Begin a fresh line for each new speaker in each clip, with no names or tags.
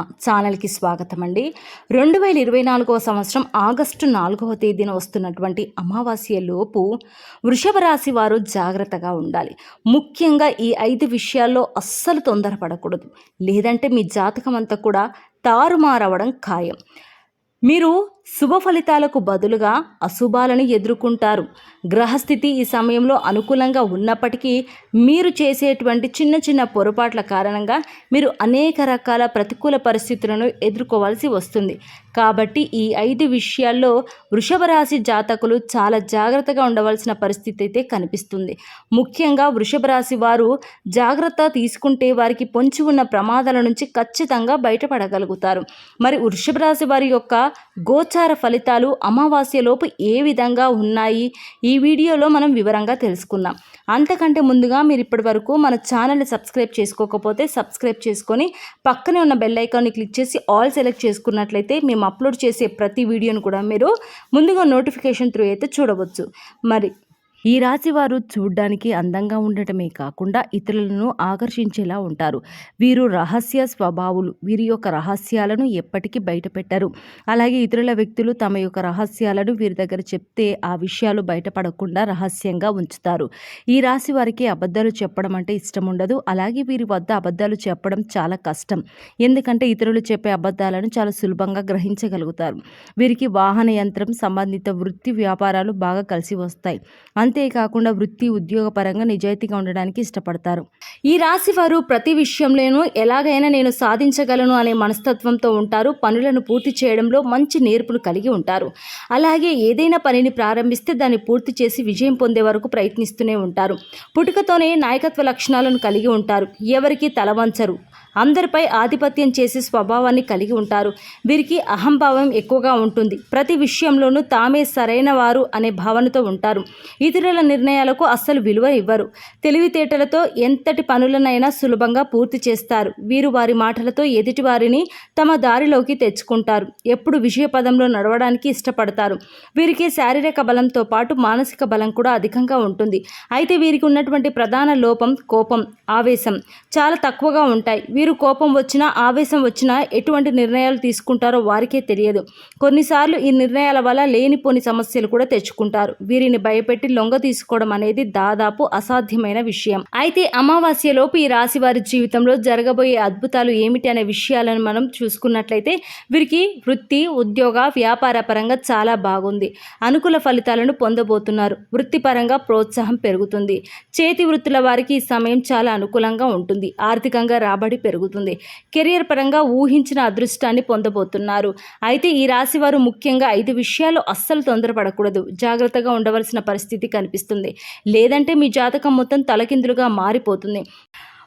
ఛానల్కి స్వాగతం అండి రెండు వేల ఇరవై నాలుగవ సంవత్సరం ఆగస్టు నాలుగవ తేదీన వస్తున్నటువంటి అమావాస్య లోపు వృషభ రాశి వారు జాగ్రత్తగా ఉండాలి. ముఖ్యంగా ఈ ఐదు విషయాల్లో అస్సలు తొందరపడకూడదు. లేదంటే మీ జాతకం అంతా కూడా తారుమారవడం ఖాయం. మీరు శుభ ఫలితాలకు బదులుగా అశుభాలను ఎదుర్కొంటారు. గ్రహస్థితి ఈ సమయంలో అనుకూలంగా ఉన్నప్పటికీ మీరు చేసేటువంటి చిన్న చిన్న పొరపాట్ల కారణంగా మీరు అనేక రకాల ప్రతికూల పరిస్థితులను ఎదుర్కోవాల్సి వస్తుంది. కాబట్టి ఈ ఐదు విషయాల్లో వృషభ రాశి జాతకులు చాలా జాగ్రత్తగా ఉండవలసిన పరిస్థితి అయితే కనిపిస్తుంది. ముఖ్యంగా వృషభ రాశి వారు జాగ్రత్త తీసుకుంటే వారికి పొంచి ఉన్న ప్రమాదాల నుంచి ఖచ్చితంగా బయటపడగలుగుతారు. మరి వృషభ రాశి వారి యొక్క గోచార ఫలితాలు అమావాస్యలోపు ఏ విధంగా ఉన్నాయి? ఈ వీడియోలో మనం వివరంగా తెలుసుకుందాం. అంతకంటే ముందుగా మీరు ఇప్పటి వరకు మన ఛానల్ని సబ్స్క్రైబ్ చేసుకోకపోతే సబ్స్క్రైబ్ చేసుకొని పక్కనే ఉన్న బెల్ ఐకాన్ని క్లిక్ చేసి ఆల్ సెలెక్ట్ చేసుకున్నట్లయితే మేము అప్లోడ్ చేసే ప్రతి వీడియోను కూడా మీరు ముందుగా నోటిఫికేషన్ త్రూ అయితే చూడవచ్చు. మరి ఈ రాశి వారు చూడ్డానికి అందంగా ఉండటమే కాకుండా ఇతరులను ఆకర్షించేలా ఉంటారు. వీరు రహస్య స్వభావులు వీరి యొక్క రహస్యాలను ఎప్పటికీ బయటపెట్టరు. అలాగే ఇతరుల వ్యక్తులు తమ యొక్క రహస్యాలను వీరి దగ్గర చెప్తే ఆ విషయాలు బయటపడకుండా రహస్యంగా ఉంచుతారు. ఈ రాశి వారికి అబద్ధాలు చెప్పడం అంటే ఇష్టం ఉండదు. అలాగే వీరి వద్ద అబద్ధాలు చెప్పడం చాలా కష్టం. ఎందుకంటే ఇతరులు చెప్పే అబద్ధాలను చాలా సులభంగా గ్రహించగలుగుతారు. వీరికి వాహన యంత్రం సంబంధిత వృత్తి వ్యాపారాలు బాగా కలిసి వస్తాయి. అంతేకాకుండా వృత్తి ఉద్యోగపరంగా నిజాయితీగా ఉండడానికి ఇష్టపడతారు. ఈ రాశి వారు ప్రతి విషయంలోనూ ఎలాగైనా నేను సాధించగలను అనే మనస్తత్వంతో ఉంటారు. పనులను పూర్తి చేయడంలో మంచి నేర్పును కలిగి ఉంటారు. అలాగే ఏదైనా పనిని ప్రారంభిస్తే దాన్ని పూర్తి చేసి విజయం పొందే వరకు ప్రయత్నిస్తూనే ఉంటారు. పుట్టుకతోనే నాయకత్వ లక్షణాలను కలిగి ఉంటారు. ఎవరికి తలవంచరు. అందరిపై ఆధిపత్యం చేసే స్వభావాన్ని కలిగి ఉంటారు. వీరికి అహంభావం ఎక్కువగా ఉంటుంది. ప్రతి విషయంలోనూ తామే సరైన వారు అనే భావనతో ఉంటారు. ఇతరుల నిర్ణయాలకు అస్సలు విలువ ఇవ్వరు. తెలివితేటలతో ఎంతటి పనులనైనా సులభంగా పూర్తి చేస్తారు. వీరు వారి మాటలతో ఎదుటి వారిని తమ దారిలోకి తెచ్చుకుంటారు. ఎప్పుడు విజయ పదంలో నడవడానికి ఇష్టపడతారు. వీరికి శారీరక బలంతో పాటు మానసిక బలం కూడా అధికంగా ఉంటుంది. అయితే వీరికి ఉన్నటువంటి ప్రధాన లోపం కోపం ఆవేశం చాలా తక్కువగా ఉంటాయి. వీరు కోపం వచ్చినా ఆవేశం వచ్చినా ఎటువంటి నిర్ణయాలు తీసుకుంటారో వారికే తెలియదు. కొన్నిసార్లు ఈ నిర్ణయాల వల్ల లేనిపోని సమస్యలు కూడా తెచ్చుకుంటారు. వీరిని భయపెట్టి లొంగ తీసుకోవడం అనేది దాదాపు అసాధ్యమైన విషయం. అయితే అమావాస్యలోపు ఈ రాశి వారి జీవితంలో జరగబోయే అద్భుతాలు ఏమిటి అనే విషయాలను మనం చూసుకున్నట్లయితే వీరికి వృత్తి ఉద్యోగ వ్యాపార పరంగా చాలా బాగుంది. అనుకూల ఫలితాలను పొందబోతున్నారు. వృత్తిపరంగా ప్రోత్సాహం పెరుగుతుంది. చేతి వృత్తుల వారికి ఈ సమయం చాలా అనుకూలంగా ఉంటుంది. ఆర్థికంగా రాబడి పెరుగుతుంది. కెరియర్ పరంగా ఊహించిన అదృష్టాన్ని పొందబోతున్నారు. అయితే ఈ రాశి వారు ముఖ్యంగా ఐదు విషయాలు అస్సలు తొందరపడకూడదు. జాగ్రత్తగా ఉండవలసిన పరిస్థితి కనిపిస్తుంది. లేదంటే మీ జాతకం మొత్తం తలకిందులుగా మారిపోతుంది.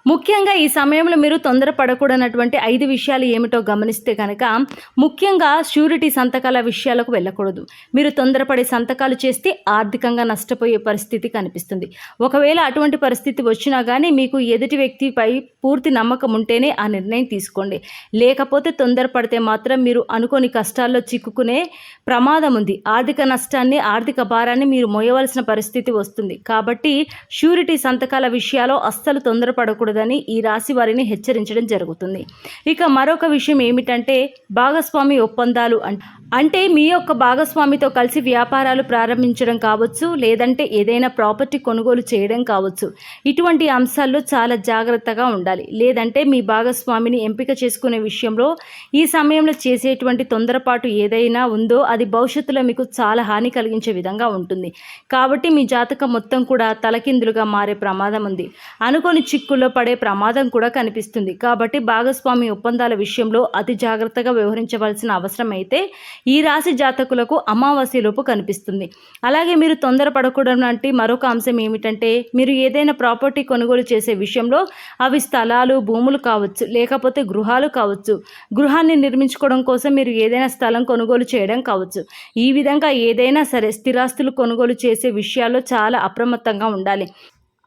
ముఖ్యంగా ఈ సమయంలో మీరు తొందరపడకూడనటువంటి ఐదు విషయాలు ఏమిటో గమనిస్తే కనుక ముఖ్యంగా షూరిటీ సంతకాల విషయాలకు వెళ్ళకూడదు. మీరు తొందరపడే సంతకాలు చేస్తే ఆర్థికంగా నష్టపోయే పరిస్థితి కనిపిస్తుంది. ఒకవేళ అటువంటి పరిస్థితి వచ్చినా కానీ మీకు ఎదుటి వ్యక్తిపై పూర్తి నమ్మకం ఉంటేనే ఆ నిర్ణయం తీసుకోండి. లేకపోతే తొందరపడితే మాత్రం మీరు అనుకోని కష్టాల్లో చిక్కుకునే ప్రమాదం ఉంది. ఆర్థిక నష్టాన్ని ఆర్థిక భారాన్ని మీరు మోయవలసిన పరిస్థితి వస్తుంది. కాబట్టి షూరిటీ సంతకాల విషయాల్లో అస్సలు తొందరపడకూడదు. తొందరపడకూడదని ఈ రాశి వారిని హెచ్చరించడం జరుగుతుంది. ఇక మరొక విషయం ఏమిటంటే భాగస్వామి ఒప్పందాలు అంటే మీ యొక్క భాగస్వామితో కలిసి వ్యాపారాలు ప్రారంభించడం కావచ్చు లేదంటే ఏదైనా ప్రాపర్టీ కొనుగోలు చేయడం కావచ్చు. ఇటువంటి అంశాల్లో చాలా జాగ్రత్తగా ఉండాలి. లేదంటే మీ భాగస్వామిని ఎంపిక చేసుకునే విషయంలో ఈ సమయంలో చేసేటువంటి తొందరపాటు ఏదైనా ఉందో అది భవిష్యత్తులో మీకు చాలా హాని కలిగించే విధంగా ఉంటుంది. కాబట్టి మీ జాతకం మొత్తం కూడా తలకిందులుగా మారే ప్రమాదం ఉంది. అనుకోని చిక్కుల్లో పడే ప్రమాదం కూడా కనిపిస్తుంది. కాబట్టి భాగస్వామి ఒప్పందాల విషయంలో అతి జాగ్రత్తగా వ్యవహరించవలసిన అవసరం అయితే ఈ రాశి జాతకులకు అమావాస్యలోపు కనిపిస్తుంది. అలాగే మీరు తొందరపడకూడదు లాంటి మరొక అంశం ఏమిటంటే మీరు ఏదైనా ప్రాపర్టీ కొనుగోలు చేసే విషయంలో అవి స్థలాలు భూములు కావచ్చు లేకపోతే గృహాలు కావచ్చు గృహాన్ని నిర్మించుకోవడం కోసం మీరు ఏదైనా స్థలం కొనుగోలు చేయడం కావచ్చు. ఈ విధంగా ఏదైనా సరే స్థిరాస్తులు కొనుగోలు చేసే విషయాల్లో చాలా అప్రమత్తంగా ఉండాలి.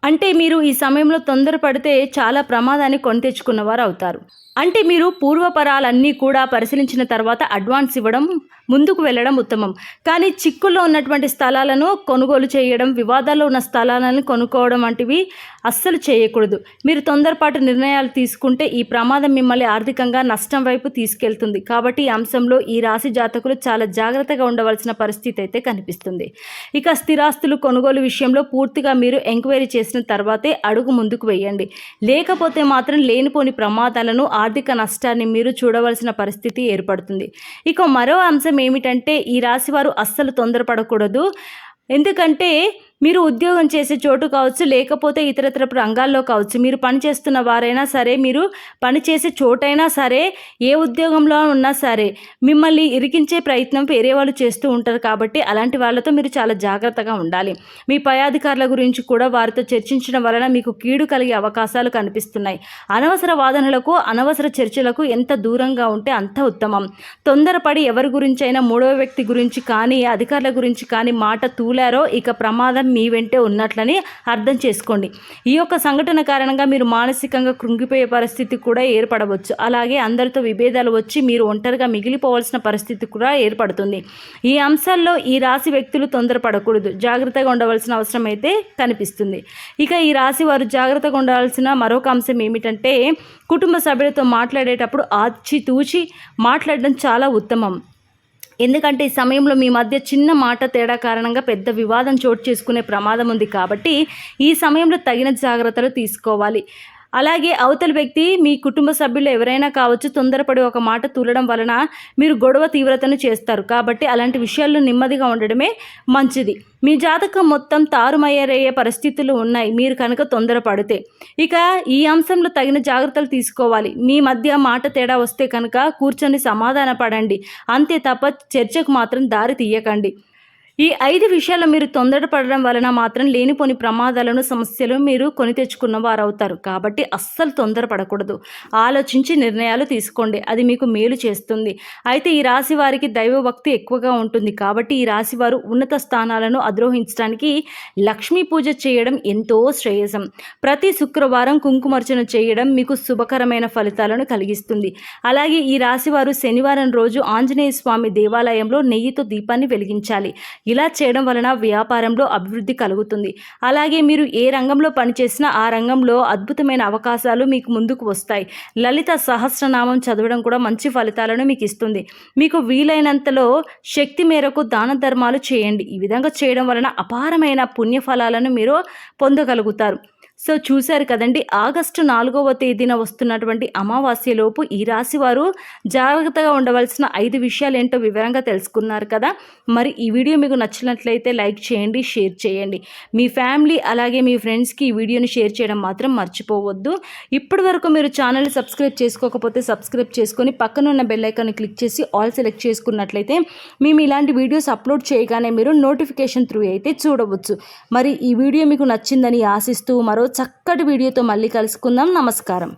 అంటే మీరు ఈ సమయంలో తొందరపడితే చాలా ప్రమాదాన్ని కొని తెచ్చుకున్నవారు అవుతారు. అంటే మీరు పూర్వపరాలన్నీ కూడా పరిశీలించిన తర్వాత అడ్వాన్స్ ఇవ్వడం ముందుకు వెళ్ళడం ఉత్తమం. కానీ చిక్కుల్లో ఉన్నటువంటి స్థలాలను కొనుగోలు చేయడం వివాదాల్లో ఉన్న స్థలాలను కొనుక్కోవడం వంటివి అస్సలు చేయకూడదు. మీరు తొందరపాటు నిర్ణయాలు తీసుకుంటే ఈ ప్రమాదం మిమ్మల్ని ఆర్థికంగా నష్టం వైపు తీసుకెళ్తుంది. కాబట్టి ఈ అంశంలో ఈ రాశి జాతకులు చాలా జాగ్రత్తగా ఉండవలసిన పరిస్థితి అయితే కనిపిస్తుంది. ఇక స్థిరాస్తులు కొనుగోలు విషయంలో పూర్తిగా మీరు ఎంక్వైరీ చేసిన తర్వాతే అడుగు ముందుకు వేయండి. లేకపోతే మాత్రం లేనిపోని ప్రమాదాలను ఆర్థిక నష్టాన్ని మీరు చూడవలసిన పరిస్థితి ఏర్పడుతుంది. ఇక మరో అంశం ఏమిటంటే ఈ రాశి వారు అస్సలు తొందరపడకూడదు. ఎందుకంటే మీరు ఉద్యోగం చేసే చోటు కావచ్చు లేకపోతే ఇతరత్ర రంగాల్లో కావచ్చు. మీరు పని చేస్తున్న వారైనా సరే మీరు పని చేసే చోటైనా సరే ఏ ఉద్యోగంలో ఉన్నా సరే మిమ్మల్ని ఇరికించే ప్రయత్నం వేరే వాళ్ళు చేస్తూ ఉంటారు కాబట్టి అలాంటి వాళ్ళతో మీరు చాలా జాగ్రత్తగా ఉండాలి. మీ పై అధికారుల గురించి కూడా వారితో చర్చించడం వలన మీకు కీడు కలిగే అవకాశాలు కనిపిస్తున్నాయి. అనవసర వాదనలకు అనవసర చర్చలకు ఎంత దూరంగా ఉంటే అంత ఉత్తమం. తొందరపడి ఎవరి గురించి అయినా మూడవ వ్యక్తి గురించి కానీ అధికారుల గురించి కానీ మాట తూలారో ఇక ప్రమాదం మీ వెంటే ఉన్నట్లని అర్థం చేసుకోండి. ఈ యొక్క సంఘటన కారణంగా మీరు మానసికంగా కృంగిపోయే పరిస్థితి కూడా ఏర్పడవచ్చు. అలాగే అందరితో విభేదాలు వచ్చి మీరు ఒంటరిగా మిగిలిపోవాల్సిన పరిస్థితి కూడా ఏర్పడుతుంది. ఈ అంశాల్లో ఈ రాశి వ్యక్తులు తొందరపడకూడదు. జాగ్రత్తగా ఉండవలసిన అవసరం అయితే కనిపిస్తుంది. ఇక ఈ రాశి వారు జాగ్రత్తగా ఉండవలసిన మరొక అంశం ఏమిటంటే కుటుంబ సభ్యులతో మాట్లాడేటప్పుడు ఆచితూచి మాట్లాడడం చాలా ఉత్తమం. ఎందుకంటే ఈ సమయంలో మీ మధ్య చిన్న మాట తేడా కారణంగా పెద్ద వివాదం చోటు చేసుకునే ప్రమాదం ఉంది కాబట్టి ఈ సమయంలో తగిన జాగ్రత్తలు తీసుకోవాలి. అలాగే అవతలి వ్యక్తి మీ కుటుంబ సభ్యులు ఎవరైనా కావచ్చు తొందరపడి ఒక మాట తూలడం వలన మీరు గొడవ తీవ్రతను చేస్తారు. కాబట్టి అలాంటి విషయాల్లో నెమ్మదిగా ఉండడమే మంచిది. మీ జాతకం మొత్తం తారుమయ్యరయ్యే పరిస్థితులు ఉన్నాయి. మీరు కనుక తొందరపడితే ఇక ఈ అంశంలో తగిన జాగ్రత్తలు తీసుకోవాలి. మీ మధ్య మాట తేడా వస్తే కనుక కూర్చొని సమాధాన పడండి అంతే తప్ప చర్చకు మాత్రం దారి తీయకండి. ఈ ఐదు విషయాలు మీరు తొందరపడడం వలన మాత్రం లేనిపోని ప్రమాదాలను సమస్యలు మీరు కొని తెచ్చుకున్న వారు అవుతారు కాబట్టి అస్సలు తొందరపడకూడదు. ఆలోచించి నిర్ణయాలు తీసుకోండి. అది మీకు మేలు చేస్తుంది. అయితే ఈ రాశి వారికి దైవభక్తి ఎక్కువగా ఉంటుంది. కాబట్టి ఈ రాశి వారు ఉన్నత స్థానాలను అధిరోహించడానికి లక్ష్మీ పూజ చేయడం ఎంతో శ్రేయసం. ప్రతి శుక్రవారం కుంకుమర్చన చేయడం మీకు శుభకరమైన ఫలితాలను కలిగిస్తుంది. అలాగే ఈ రాశి వారు శనివారం రోజు ఆంజనేయ స్వామి దేవాలయంలో నెయ్యితో దీపాన్ని వెలిగించాలి. ఇలా చేయడం వలన వ్యాపారంలో అభివృద్ధి కలుగుతుంది. అలాగే మీరు ఏ రంగంలో పనిచేసినా ఆ రంగంలో అద్భుతమైన అవకాశాలు మీకు ముందుకు వస్తాయి. లలిత సహస్రనామం చదవడం కూడా మంచి ఫలితాలను మీకు ఇస్తుంది. మీకు వీలైనంతలో శక్తి మేరకు దాన ధర్మాలు చేయండి. ఈ విధంగా చేయడం వలన అపారమైన పుణ్యఫలాలను మీరు పొందగలుగుతారు. సో చూశారు కదండి ఆగస్టు నాలుగవ తేదీన వస్తున్నటువంటి అమావాస్యలోపు ఈ రాశి వారు జాగ్రత్తగా ఉండవలసిన ఐదు విషయాలు ఏంటో వివరంగా తెలుసుకున్నారు కదా. మరి ఈ వీడియో మీకు నచ్చినట్లయితే లైక్ చేయండి షేర్ చేయండి. మీ ఫ్యామిలీ అలాగే మీ ఫ్రెండ్స్కి ఈ వీడియోని షేర్ చేయడం మాత్రం మర్చిపోవద్దు. ఇప్పటి వరకు మీరు ఛానల్ సబ్స్క్రైబ్ చేసుకోకపోతే సబ్స్క్రైబ్ చేసుకొని పక్కనున్న బెల్లైకాన్ని క్లిక్ చేసి ఆల్ సెలెక్ట్ చేసుకున్నట్లయితే మేము ఇలాంటి వీడియోస్ అప్లోడ్ చేయగానే మీరు నోటిఫికేషన్ త్రూ అయితే చూడవచ్చు. మరి ఈ వీడియో మీకు నచ్చిందని ఆశిస్తూ మరో మరో చక్కటి వీడియోతో మళ్ళీ కలుసుకుందాం. నమస్కారం.